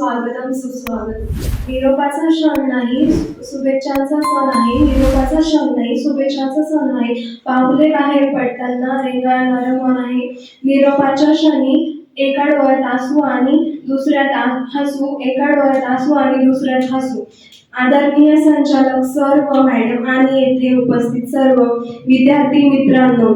स्वागतम सुस्वागत निरोपाचा क्षण नाही शुभेच्छांचा सण आहे. निरोपाचा क्षण नाही शुभेच्छांचा सण आहे. पावले बाहेर पडताना रेंगाळणारं मन आहे. निरोपाच्या क्षणी एका डोळ्यात आसू आणि दुसऱ्यात हसू एका डोळ्यात आसू आणि दुसऱ्यात हसू. आदरणीय संचालक सर व मॅडम आणि येथे उपस्थित सर्व विद्यार्थी मित्रांनो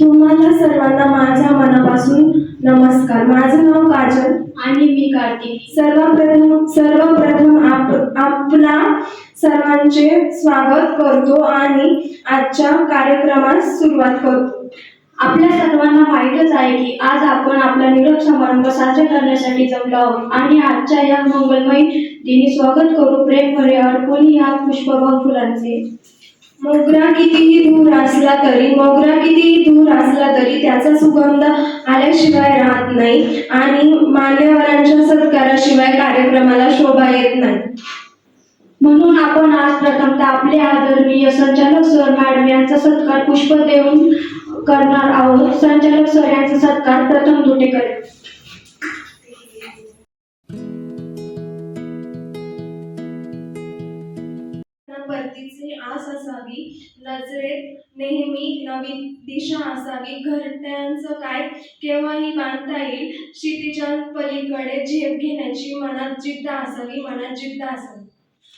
तुम्हाला सर्वांना माझ्या मनापासून नमस्कार माझं नाव काजल. आणि मी कार्तिकी. सर्वप्रथम सर्वप्रथम आप आपला सर्वांचे स्वागत करतो आणि आजच्या कार्यक्रमास सुरुवात करतो. आपल्या सर्वांना माहीतच आहे की आज आपण आपला निरोप समारंभ साजरा करण्यासाठी जमलो आहोत आणि आजच्या या मंगलमय दिनी स्वागत करू प्रेम भरे अर्पणी या पुष्पभाव फुलांचे. मोगरा कितीही दूर असला तरी मोगरा कितीही दूर असला तरी त्याचा सुगंध आल्याशिवाय राहत नाही आणि मान्यवरांच्या सत्काराशिवाय कार्यक्रमाला शोभा येत नाही. म्हणून आपण आज प्रथमतः आपले आदरणीय संचालक सर मॅडम यांचा सत्कार पुष्प देऊन करणार आहोत. संचालक सर यांचा सत्कार परतीचे आस असावी नजरेत नेहमी नवी दिशा असावी. घरट्यांचं काय केव्हाही बांधता येईल क्षितिजां पलीकडे झेप घेण्याची मनात जिद्द असावी मनात जिद्द असावी.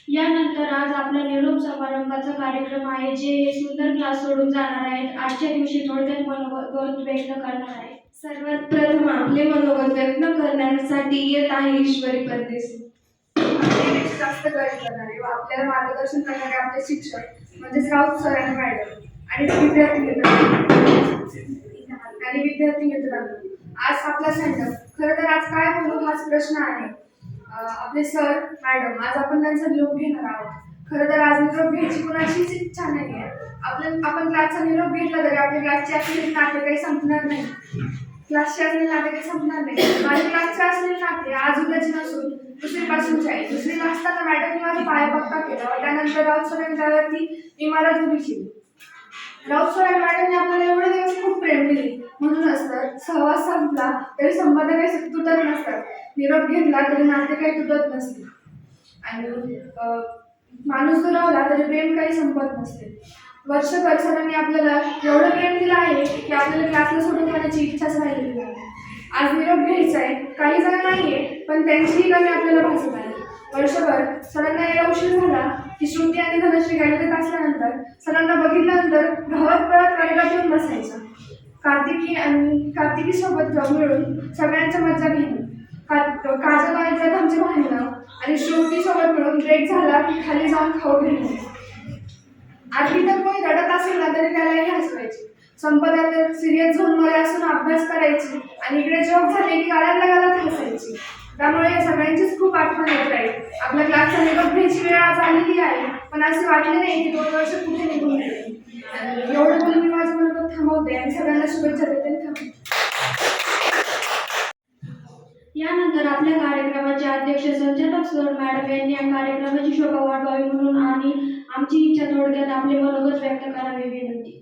यानंतर आज आपला निरोप समारंभाचा कार्यक्रम आहे जे हे सुंदर क्लास सोडून जाणार आहेत. आजच्या दिवशी थोडक्यात मनोगत व्यक्त करणार आहे. सर्वात प्रथम आपले मनोगत व्यक्त करण्यासाठी येत आहे ईश्वरी परदेशी. जास्त व आपल्याला मार्गदर्शन करणारे आपले शिक्षक म्हणजेच राऊत सर आणि मॅडम आणि विद्यार्थी मित्र. आणि विद्यार्थी मित्रांनो आज आपला सेंटअप खरं तर आज काय बोलू हाच प्रश्न आहे. आपले सर मॅडम आज आपण त्यांचा निरोप घेणार आहोत. खरं तर आज निरोप घ्यायची कोणाचीच इच्छा नाही आहे आपल्या आपण क्लासचा निरोप घेतला तरी आपल्या क्लासची असलेले नाते काही संपणार नाही. क्लास असलेले नाते काही संपणार नाही. माझ्या क्लासचे असलेले नाते आज उद्याची नसून दुसरीपासूनचे आहे. दुसरीला असताना मॅडमनी माझा पाया पक्का केला. व त्यानंतर राऊत सरांनी त्यावरती मी मला उभी केली. राऊत सर आणि मॅडमने आपल्याला एवढे दिवस खूप प्रेम दिली म्हणूनच तर सहवास संपला तरी संबंध काही तुटत नसतात. निरोप घेतला तरी नाते काही तुटत नसते. आणि अं, माणूस दुरावला तरी प्रेम काही संपत नसते. वर्षभर सरांनी आपल्याला एवढं प्रेम दिलं आहे की आपल्याला क्लासला सोडून जाण्याची इच्छाच राहिलेली नाही. आज निरोप घ्यायचा आहे काही जण आहे पण त्यांचीही कमी आपल्याला भासत आहे. वर्षभर सरांना यायला उशीर झाला की श्रुती आणि धनश्री गाडीत असल्यानंतर सरांना बघितल्यानंतर धावत पळत गाडीला घेऊन बसायचं. कार्तिकी आणि कार्तिकी सोबत जाऊन मिळून सगळ्यांच्या मजा घेऊन का काजल आणि आमचे भांडणं आणि श्रुती सोबत मिळून ब्रेक झाला की खाली जाऊन खाऊ घेणं आधी तर कोणी रडत असेल ना तरी त्यालाही हसवायचे. संपदा तर सिरियस झोनमध्ये असून अभ्यास करायची आणि इकडे जॉब झाले की गाड्यांना गाड्यात हसायची. त्यामुळे या सगळ्यांचीच खूप आठवण येत राहील. आपल्या क्लासचा निरोप वेळ आज आलेली आहे पण असे वाटले नाही की दोन वर्ष कुठे निघून गेले. एवढं बोलून मी माझं मनोगत थांबवते आणि सगळ्यांना शुभेच्छा देते. थांबते त्यानंतर आपल्या कार्यक्रमाचे अध्यक्ष संचालक सर मॅडम यांनी या कार्यक्रमाची शोभा वाढवावी म्हणून आणि आमची इच्छा थोडक्यात आपले मनोगत व्यक्त करावे विनंती.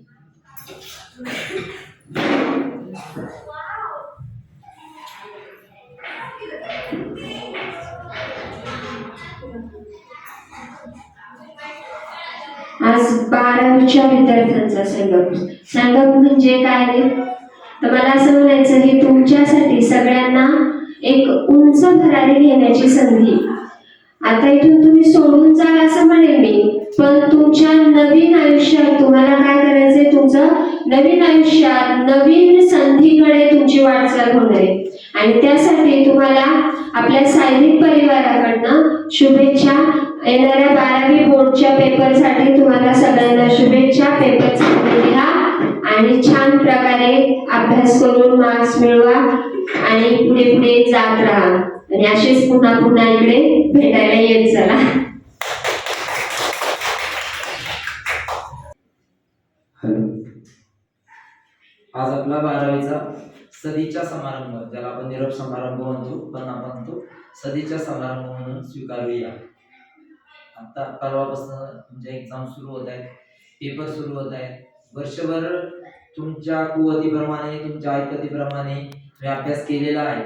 आज बारावीच्या विद्यार्थ्यांचा संगम. संगम म्हणजे काय तर मला असं म्हणायचं की तुमच्यासाठी सगळ्यांना एक उंच भरारी घेण्याची संधी. आता इथून तुम्ही सोडून जाल असं म्हणेल मी पण तुमच्या नवीन आयुष्यात तुम्हाला काय करायचंय? तुमचं नवीन आयुष्यात नवीन संधीकडे तुमची वाटचाल होणार आहे. आणि त्यासाठी तुम्हाला आपल्या सायनिक परिवाराकडनं शुभेच्छा येणाऱ्या बारावी बोर्डच्या पेपरसाठी तुम्हाला अभ्यास करून मार्क्स मिळवा आणि पुढे पुढे जात राहा. आणि असेच पुन्हा पुन्हा इकडे भेटायला येत चला. आज आपला बारावीचा सदीचा समारंभ ज्याला आपण निरप समारंभ म्हणतो पण आपण तो सदीचा समारंभ म्हणून स्वीकारूया. आता परवापासून तुमच्या एक्झाम सुरू होत आहेत पेपर सुरू होत आहेत. वर्षभर तुमच्या कुवतीप्रमाणे तुमच्या ऐकतीप्रमाणे तुम्ही अभ्यास केलेला आहे.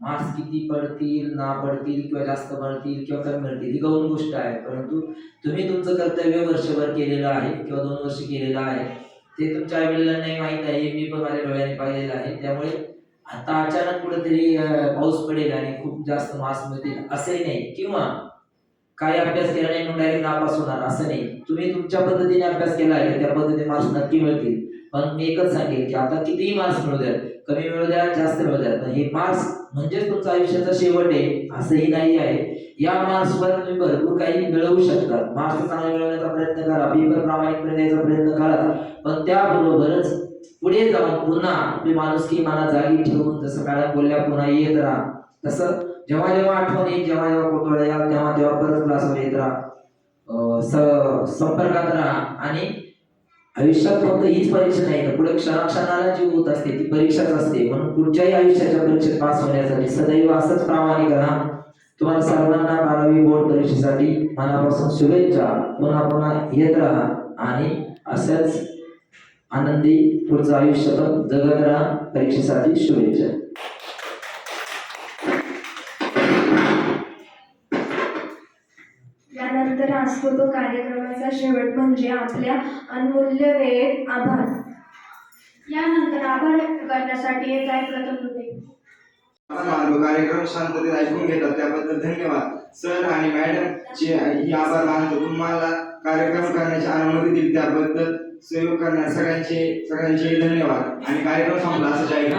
मार्क्स किती पडतील ना पडतील किंवा जास्त पडतील किंवा कमी पडतील ही गौण गोष्ट आहे. परंतु तुम्ही तुमचं कर्तव्य वर्षभर केलेलं आहे किंवा दोन वर्ष केलेलं आहे. ते तुमच्या आईवडिलांनाही माहीत आहे मी पण माझ्या डोळ्याने पाहिलेलं आहे. त्यामुळे आता अचानक कुठेतरी पाऊस पडेल आणि खूप जास्त मार्क्स मिळतील असंही नाही. किंवा काही अभ्यास केला नाही डायरेक्ट नापास होणार. असं नाही. तुम्ही तुमच्या पद्धतीने अभ्यास केला आहे त्या पद्धतीने मार्क्स नक्की मिळतील. पण मी एकच सांगेन की आता कितीही मार्क्स मिळू द्या कमी मिळू द्या जास्त मिळू द्या पण हे मार्क्स म्हणजेच तुमचा आयुष्याचा शेवट आहे असंही नाही आहे. या मार्क्सवर तुम्ही भरपूर काही मिळवू शकता मार्क्स चांगले मिळवण्याचा प्रयत्न करा पेपर प्रामाणिकपणे द्यायचा प्रयत्न करा. पण त्याबरोबरच पुढे जाऊन पुन्हा आपली माणुसकी मना जागी ठेवून जसं मॅडम बोलल्या पुन्हा येत राहा. तसं जेव्हा जेव्हा आठवण येईल जेव्हा जेव्हा कोतोळ्या याल तेव्हा तेव्हा परत क्लासवर येत राहा. संपर्कात राहा. आणि आयुष्यात फक्त हीच परीक्षा नाही तर पुढे क्षणाक्षणाला जी होत असते ती परीक्षाच असते. म्हणून पुढच्याही आयुष्याच्या परीक्षेत पास होण्यासाठी सदैव असंच प्रामाणिक राहा. तुम्हाला सर्वांना बारावी बोर्ड परीक्षेसाठी मनापासून शुभेच्छा. पुन्हा पुन्हा येत राहा. आणि असंच आनंदी पुढचं आयुष्य पण जगत राहा. परीक्षेसाठी शुभेच्छा. असतो तो कार्यक्रमाचा शेवट म्हणजे आपल्या अनमूल्य वेळेत आभार. यानंतर आभार व्यक्त करण्यासाठी एक आहे प्रथम होते. मानव कार्यक्रम शांततेत ऐकून घेतात. त्याबद्दल धन्यवाद. सर आणि मॅडम चे ही आभार मानतो. तुम्हाला कार्यक्रम करण्याची अनुमती दिली. त्याबद्दल सहयोग करण्या सगळ्यांचे सगळ्यांचे धन्यवाद. आणि कार्यक्रम संपला. असं जाहीर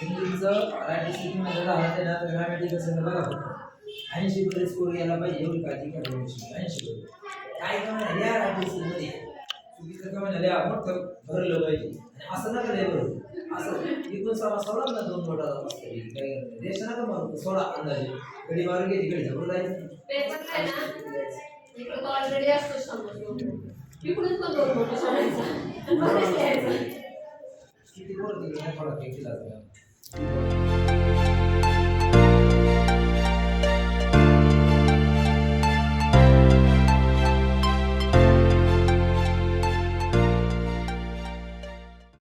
करतो. इंग्लिशचं मराठी स्पीकिंगमध्ये झालं ते ना ग्रॅमॅटिक असेल तर बघा फक्त ऐंशी पर्यंत स्कोर गेला पाहिजे एवढी काळजी करायची ऐंशी काय कमी मराठी स्कूलमध्ये चुकीचं कमी लिहा मोठं भरलं पाहिजे. आणि असं नका लय बरोबर असं इकडून समा सोडा ना दोन काय करणार? रेषा नका मारू. सोडा अंदाजे. कधी मारून घ्यायची कधी झपड जायचं. ऑलरेडी असतो समोर इकडून पण दोन मोठं सोडायचं आणि बरेच लिहायचं किती बोलत केला Thank you.